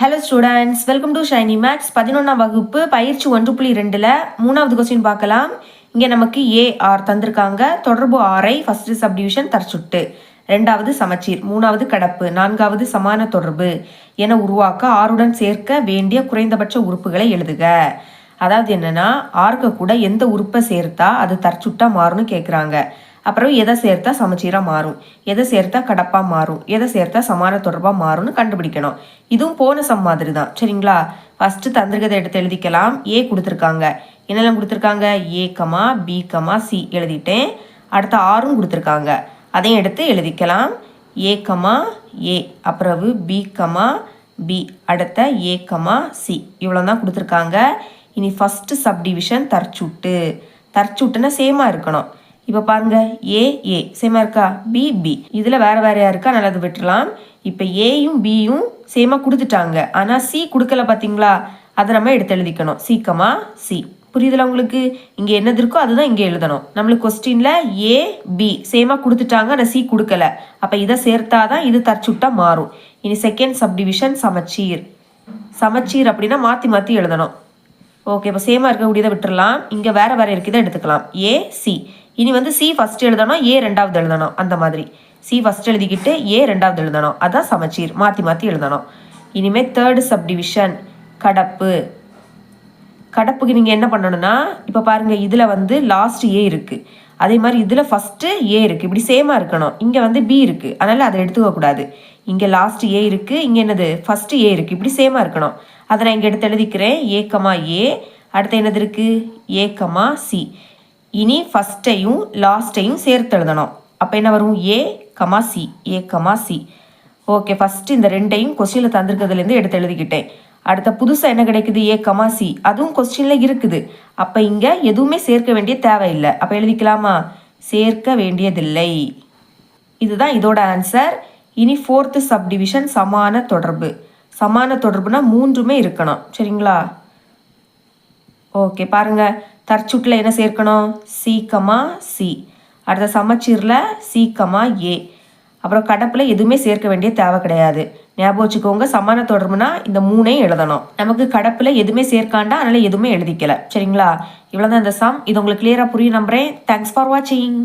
Hello students welcome to Shiny Max பதினொன்றாம் வகுப்பு பயிற்சி ஒன்று புள்ளி ரெண்டில் மூணாவது கொஸ்டின் பார்க்கலாம். இங்கே நமக்கு ஏ ஆர் தந்திருக்காங்க. தொடர்பு ஆரை ஃபஸ்ட்டு சப்டிவிஷன் தற்சுட்டு. ரெண்டாவது சமச்சீர் மூணாவது கடப்பு நான்காவது சமான தொடர்பு என உருவாக்க ஆருடன் சேர்க்க வேண்டிய குறைந்தபட்ச உறுப்புகளை எழுதுக. அதாவது என்னென்னா ஆர்க்க கூட எந்த உறுப்பை சேர்த்தா அது தற்சுட்டா மாறும்னு கேட்குறாங்க அப்புறம் எதை சேர்த்தா சமச்சீராக மாறும்? எதை சேர்த்தா கடப்பாக மாறும்? எதை சேர்த்தா சமான தொடர்பாக மாறும்னு கண்டுபிடிக்கணும். இதுவும் போன சம் மாதிரி தான் சரிங்களா? ஃபஸ்ட்டு தந்திருக்கதை எடுத்து எழுதிக்கலாம். ஏ கொடுத்துருக்காங்க. என்னெல்லாம் கொடுத்துருக்காங்க? A comma B comma C எழுதிட்டேன். அடுத்த ஆறும் கொடுத்துருக்காங்க. அதையும் எடுத்து எழுதிக்கலாம். ஏ கமா ஏ அப்புறவு பி கமா பி அடுத்த ஏ கமா சி இவ்வளோ தான் கொடுத்துருக்காங்க. இனி ஃபஸ்ட்டு சப்டிவிஷன் தற்சூட்டு. தற்சூட்டுன்னா சேமாக இருக்கணும். இப்போ பாருங்க ஏ ஏ சேமாக இருக்கா? பி பி இதில் வேறு வேறையாக இருக்கா? நல்லா அது விட்டுறலாம் இப்போ ஏயும் பியும் சேமாக கொடுத்துட்டாங்க. ஆனால் சி கொடுக்கல பார்த்தீங்களா அதை நம்ம எடுத்து எழுதிக்கணும். சீக்கமா சி புரியுதுல உங்களுக்கு? இங்கே என்னது இருக்கோ அதுதான் இங்கே எழுதணும். நம்மளுக்கு கொஸ்டினில் ஏ பி சேமாக கொடுத்துட்டாங்க. ஆனால் சி கொடுக்கல. அப்போ இதை சேர்த்தா தான் இது தற்சுட்டா மாறும். இனி செகண்ட் சப்டிவிஷன் சமச்சீர். சமச்சீர் அப்படின்னா மாற்றி மாற்றி எழுதணும். ஓகே இப்போ சேமாக இருக்கக்கூடியதை விட்டுடலாம் இங்கே வேறு வேறு இருக்கிறத எடுத்துக்கலாம். ஏ சி இனி வந்து சி ஃபஸ்ட்டு எழுதணும். ஏ ரெண்டாவது எழுதணும். அந்த மாதிரி. சி ஃபஸ்ட் எழுதிக்கிட்டு ஏ ரெண்டாவது எழுதணும். அதான் சமச்சீர். மாற்றி மாற்றி எழுதணும். இனிமேல் தேர்டு சப்டிவிஷன் கடப்பு. கடப்புக்கு நீங்கள் என்ன பண்ணணும்னா இப்போ பாருங்கள் இதில் வந்து லாஸ்ட் ஏ இருக்குது அதே மாதிரி இதில் ஃபஸ்ட்டு ஏ இருக்குது இப்படி சேமாக இருக்கணும். இங்கே வந்து பி இருக்குது அதனால் அதை எடுத்துக்கக்கூடாது இங்கே லாஸ்ட் ஏ இருக்குது இங்கே என்னது? ஃபஸ்ட்டு ஏ இருக்குது இப்படி சேமாக இருக்கணும். அதை நான் இங்கே எடுத்து எழுதிக்கிறேன். ஏ ஏ அடுத்து என்னது இருக்குது ஏ சி இனி ஃபஸ்ட்டையும் லாஸ்ட்டையும் சேர்த்து எழுதணும். அப்போ என்ன வரும்? A comma C A comma C okay first இந்த ரெண்டையும் கொஸ்டினில் தந்திருக்கிறதுலேருந்து எடுத்து எழுதிக்கிட்டேன். அடுத்த புதுசாக என்ன கிடைக்குது? A comma C. அதுவும் கொஸ்டினில் இருக்குது. அப்போ இங்கே எதுவுமே சேர்க்க வேண்டிய தேவையில்லை. அப்போ எழுதிக்கலாமா? சேர்க்க வேண்டியதில்லை. இதுதான் இதோட ஆன்சர் இனி ஃபோர்த்து சப்டிவிஷன் சமான தொடர்பு. சமான தொடர்புனா மூன்றுமே இருக்கணும். சரிங்களா? ஓகே பாருங்கள் தற்சுட்டில் என்ன சேர்க்கணும்? சீக்கமா சி அடுத்த சமச்சீரில் சீக்கமா ஏ அப்புறம் கடப்பில் எதுவுமே சேர்க்க வேண்டிய தேவை கிடையாது. ஞாபகம் வச்சுக்கோங்க. சமான தொடர்புனா இந்த மூணையும் எழுதணும். நமக்கு கடப்பில் எதுவுமே சேர்க்காண்டா அதனால் எதுவுமே எழுதிக்கல. சரிங்களா? இவ்வளோதான் இந்த சம் இது உங்களுக்கு கிளியராக புரியும் நம்புறேன். தேங்க்ஸ் ஃபார் வாட்சிங்